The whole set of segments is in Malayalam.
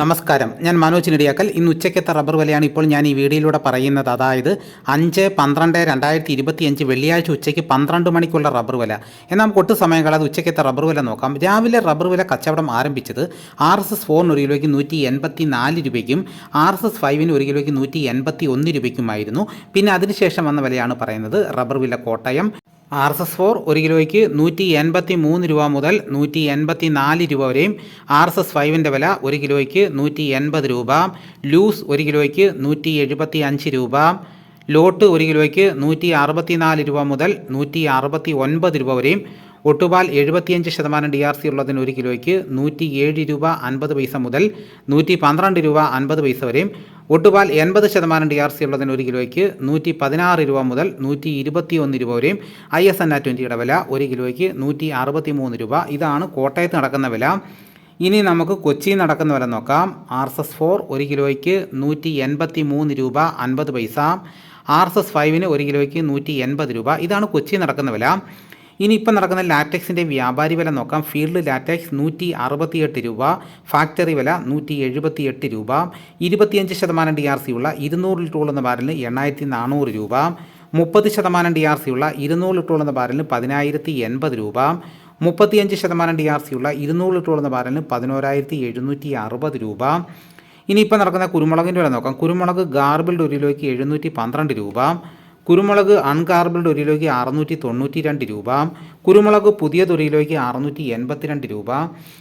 നമസ്കാരം. ഞാൻ മനോജ് നെടിയാക്കൽ. ഇന്ന് ഉച്ചയ്ക്കത്തെ റബ്ബർ വിലയാണ് ഇപ്പോൾ ഞാൻ ഈ വീഡിയോയിലൂടെ പറയുന്നത്. അതായത് അഞ്ച് പന്ത്രണ്ട് രണ്ടായിരത്തി ഇരുപത്തിയഞ്ച് വെള്ളിയാഴ്ച ഉച്ചയ്ക്ക് പന്ത്രണ്ട് മണിക്കുള്ള റബ്ബർ വില. എന്നാൽ നമുക്ക് ഒട്ടും സമയം ഉച്ചയ്ക്കത്തെ റബ്ബർ വില നോക്കാം. രാവിലെ റബ്ബർ വില കച്ചവടം ആരംഭിച്ചത് ആർ എസ് എസ് ഫോറിന് ഒരു കിലോയ്ക്ക് നൂറ്റി എൺപത്തി നാല് രൂപയ്ക്കും ആർ എസ് എസ് ഫൈവിന് ഒരു കിലോയ്ക്ക് നൂറ്റി എൺപത്തി ഒന്ന് രൂപയ്ക്കുമായിരുന്നു. പിന്നെ അതിനുശേഷം വന്ന വിലയാണ് പറയുന്നത് റബ്ബർ വില Kottayam. R S S four ഒരു കിലോയ്ക്ക് നൂറ്റി എൺപത്തി മൂന്ന് രൂപ മുതൽ നൂറ്റി എൺപത്തി നാല് രൂപ വരെയും ആർ എസ് എസ് ഫൈവിന്റെ വില ഒരു കിലോയ്ക്ക് നൂറ്റി എൺപത് രൂപ ലൂസ് ഒരു കിലോയ്ക്ക് നൂറ്റി എഴുപത്തി അഞ്ച് രൂപ ലോട്ട് ഒരു കിലോയ്ക്ക് നൂറ്റി അറുപത്തി നാല് രൂപ മുതൽ നൂറ്റി അറുപത്തി ഒൻപത് രൂപ വരെയും ഒട്ടുപാൽ എഴുപത്തിയഞ്ച് ശതമാനം ഡി ആർ സി ഉള്ളതിന് ഒരു കിലോയ്ക്ക് നൂറ്റി ഏഴ് രൂപ അൻപത് പൈസ മുതൽ നൂറ്റി പന്ത്രണ്ട് രൂപ അൻപത് പൈസ വരെയും ഒട്ടുപാൽ എൺപത് ശതമാനം ഡി ആർ സി ഉള്ളതിന് ഒരു കിലോയ്ക്ക് നൂറ്റി പതിനാറ് രൂപ മുതൽ നൂറ്റി ഇരുപത്തി ഒന്ന് രൂപ വരെയും ഐ എസ് എൻ ആ ട്വന്റിയുടെ വില ഒരു കിലോയ്ക്ക് നൂറ്റി അറുപത്തി മൂന്ന് രൂപ. ഇതാണ് കോട്ടയത്ത് നടക്കുന്ന വില. ഇനി നമുക്ക് കൊച്ചിയിൽ നടക്കുന്ന വില നോക്കാം. ആർ എസ് എസ് ഫോർ ഒരു കിലോയ്ക്ക് നൂറ്റി എൺപത്തി മൂന്ന് രൂപ അൻപത് പൈസ. ആർ എസ് എസ് ഫൈവിന് ഒരു കിലോയ്ക്ക് നൂറ്റി എൺപത് രൂപ. ഇതാണ് കൊച്ചിയിൽ നടക്കുന്ന വില. ഇനി നടക്കുന്ന ലാറ്റക്സിന്റെ വ്യാപാരി വില നോക്കാം. ഫീൽഡ് ലാറ്റക്സ് നൂറ്റി അറുപത്തിയെട്ട് രൂപ ഫാക്ടറി വില നൂറ്റി എഴുപത്തിയെട്ട് രൂപ ഇരുപത്തിയഞ്ച് ശതമാനം ഡി ആർ സി ഉള്ള ഇരുന്നൂറ് എന്ന ബാരലിന് എണ്ണായിരത്തി നാനൂറ് രൂപ മുപ്പത് ശതമാനം ഡി ആർ സി ഉള്ള ഇരുന്നൂറ് എന്ന ബാരലിന് പതിനായിരത്തി എൺപത് രൂപ മുപ്പത്തിയഞ്ച് ശതമാനം ഡി ആർ സി ഉള്ള ഇരുന്നൂറ് എന്ന ബാരലിന് പതിനോരായിരത്തി എഴുന്നൂറ്റി അറുപത് രൂപ. ഇനിയിപ്പോൾ നടക്കുന്ന കുരുമുളകിന്റെ വില നോക്കാം. കുരുമുളക് ഗാർബിൾഡ് ഒരു കിലോയ്ക്ക് എഴുന്നൂറ്റി പന്ത്രണ്ട് രൂപ കുരുമുളക് അൺകാർബിൾഡ് ഒരു കിലോയ്ക്ക് അറുന്നൂറ്റി തൊണ്ണൂറ്റി രണ്ട് രൂപ കുരുമുളക് പുതിയത് ഒരു കിലോയ്ക്ക് അറുന്നൂറ്റി എൺപത്തിരണ്ട് രൂപ.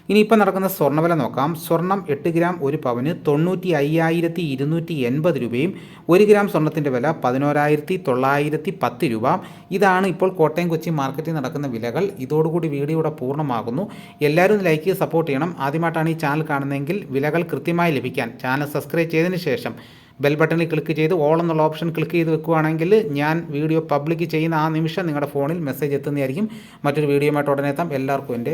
ഇനിയിപ്പോൾ നടക്കുന്ന സ്വർണവില നോക്കാം. സ്വർണം എട്ട് ഗ്രാം ഒരു പവന് തൊണ്ണൂറ്റി അയ്യായിരത്തി ഇരുന്നൂറ്റി എൺപത് രൂപയും ഒരു ഗ്രാം സ്വർണത്തിന്റെ വില പതിനോരായിരത്തി തൊള്ളായിരത്തി പത്ത് രൂപ. ഇതാണ് ഇപ്പോൾ കോട്ടയം കൊച്ചി മാർക്കറ്റിൽ നടക്കുന്ന വിലകൾ. ഇതോടുകൂടി വീഡിയോ ഇവിടെ പൂർണമാകുന്നു. എല്ലാവരും ലൈക്ക് ചെയ്ത് സപ്പോർട്ട് ചെയ്യണം. ആദ്യമായിട്ടാണ് ഈ ചാനൽ കാണുന്നതെങ്കിൽ വിലകൾ കൃത്യമായി ലഭിക്കാൻ ചാനൽ സബ്സ്ക്രൈബ് ചെയ്തതിന് ശേഷം ബെൽ ബട്ടണിൽ ക്ലിക്ക് ചെയ്ത് ഓൾ എന്നുള്ള ഓപ്ഷൻ ക്ലിക്ക് ചെയ്ത് വെക്കുകയാണെങ്കിൽ ഞാൻ വീഡിയോ പബ്ലിക് ചെയ്യുന്ന ആ നിമിഷം നിങ്ങളുടെ ഫോണിൽ മെസ്സേജ് എത്തുന്നതായിരിക്കും. മറ്റൊരു വീഡിയോയുമായിട്ട് ഉടനെ എത്താം. എല്ലാവർക്കും എന്റെ